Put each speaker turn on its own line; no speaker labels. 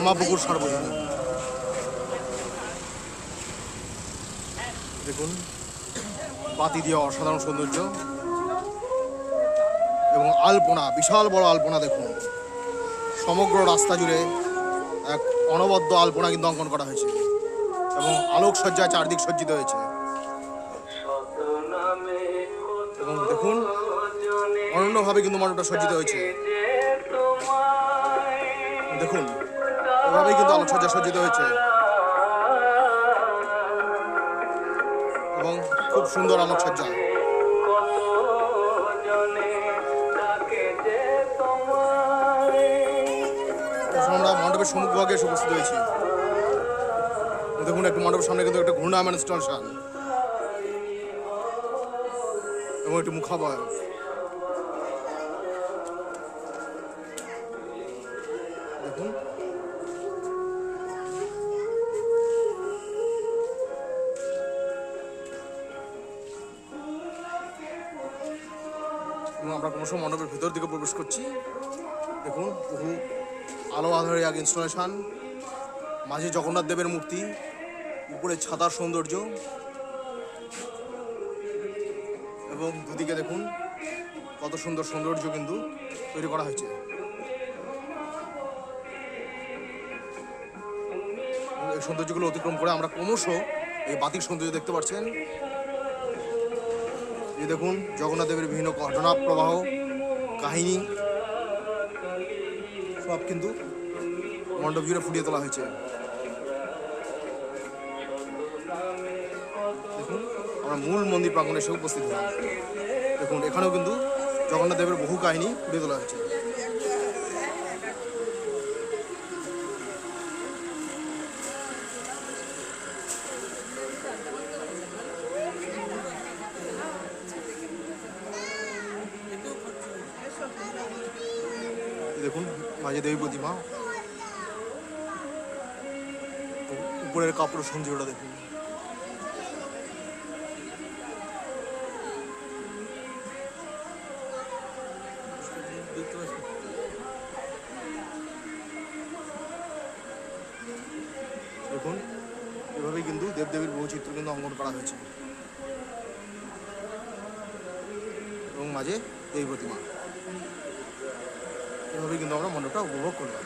ক্ষমাপুকুর সর্বজনীন। দেখুন, বাতি দিয়ে অসাধারণ সৌন্দর্য এবং আলপনা, বিশাল বড় আলপনা দেখুন। সমগ্র রাস্তা জুড়ে এক অনবদ্য আলপনা কিন্তু অঙ্কন করা হয়েছে এবং আলোকসজ্জায় চারদিক সজ্জিত হয়েছে। এবং দেখুন, অনন্যভাবে কিন্তু মানুষটা সজ্জিত হয়েছে। দেখুন এভাবেই কিন্তু আলোকসজ্জা সজ্জিত হয়েছে। এবং খুব সুন্দর আলোকসজ্জা আমরা মণ্ডপের সম্মুখভাগে এসে উপস্থিত হয়েছি। দেখুন, একটু মণ্ডপের সামনে কিন্তু একটা ঘূর্ণায়মান স্টেশন এবং একটি মুখাবয়। দেখুন আমরা ক্রমশ মণ্ডপের ভিতর দিকে প্রবেশ করছি। দেখুন, বহু আলো আধারে এক ইনস্টলেশন মাঝে জগন্নাথ দেবের মূর্তি, উপরে ছাতার সৌন্দর্য এবং দুদিকে দেখুন, কত সুন্দর সৌন্দর্য কিন্তু তৈরি করা হয়েছে। এই সৌন্দর্যগুলো অতিক্রম করে আমরা ক্রমশ এই বাতিক সৌন্দর্য দেখতে পাচ্ছেন। এই দেখুন জগন্নাথদেবের বিভিন্ন ঘটনা, প্রবাহ, কাহিনী, সব কিন্তু মণ্ডপ জুড়ে ফুটিয়ে তোলা হয়েছে। দেখুন, আমরা মূল মন্দির প্রাঙ্গণে এসে উপস্থিত হলাম। দেখুন, এখানেও কিন্তু জগন্নাথদেবের বহু কাহিনী ফুটিয়ে তোলা হয়েছে। দেখুন, মাঝে দেবী প্রতিমা। উপরের কাপড় সৌন্দর্যটা দেখুন। দেখুন, এভাবেই কিন্তু দেবদেবীর বহু চিত্র কিন্তু অঙ্কন করা হয়েছে। এবং মাঝে দেবী প্রতিমা। এভাবেই কিন্তু আমরা উপভোগ করলাম।